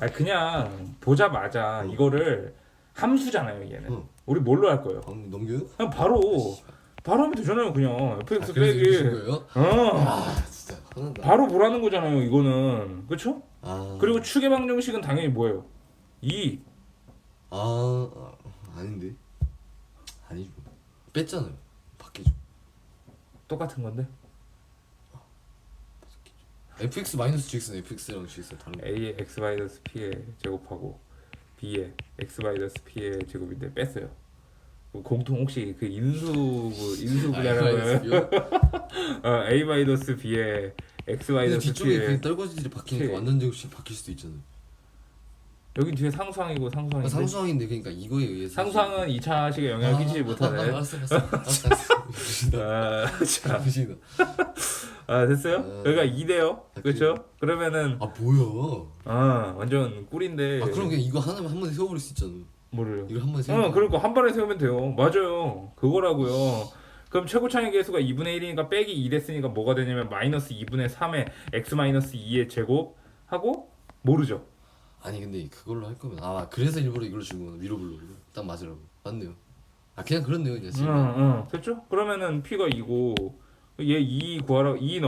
아 그냥 보자마자 이거를 함수잖아요 얘는. 응. 우리 뭘로 할 거예요? 방금 넘겨요? 그냥 바로 바로 하면 되잖아요 그냥 fx 아, 그래서 이거 준 빼기. 거예요? 어. 아 진짜 화난다. 바로 보라는 거잖아요 이거는 그렇죠? 아 그리고 축의 방정식은 당연히 뭐예요? 2 아, 아 아닌데 아니죠. 뺐잖아요. 바뀌죠. 똑같은 건데 fx 마이너스 gx는 fx랑 gx가 다른 거. a x 마이너스 p의 제곱하고 b의 x 마이너스 p의 제곱인데 뺐어요. 그 공통 혹시 그 인수 그 인수 아, b요? 어, a 마이너스 b의 x 근데 마이너스 뒤쪽에 그 p의 떨거지들이 바뀌니까. 완전 제곱식 바뀔 수도 있잖아요. 여기 뒤에 상수항이고 아, 상수항인데 상수항인데 그러니까 이거에 의해서 상수항은 2차식에 영향을 끼치지 못하네. 아, 알았어, 알았어, 알았어, 알았어. 아, 자. 아 됐어요? 아. 여기가 2대요. 그렇죠? 그러면은 아 뭐야? 아 완전 꿀인데. 아 그럼 그냥 이거 하나만 한 번에 세워버릴 수 있잖아. 뭐를요? 이걸 한 번에 세워. 어, 그러니까 한 번에 세우면 돼요. 맞아요. 그거라고요. 그럼 최고차의 개수가 2분의 1이니까 빼기 2 됐으니까 뭐가 되냐면 마이너스 2분의 3의 x 마이너스 2의 제곱 하고 모르죠. 아니 근데 그걸로 할 거면 아 그래서 일부러 이걸로 준 거구나 위로 불러 딱 맞으라고 맞네요. 아 그냥 그렇네요 그냥 응. 응. 됐죠? 그러면은 p가 2고 얘 2 구하라고 2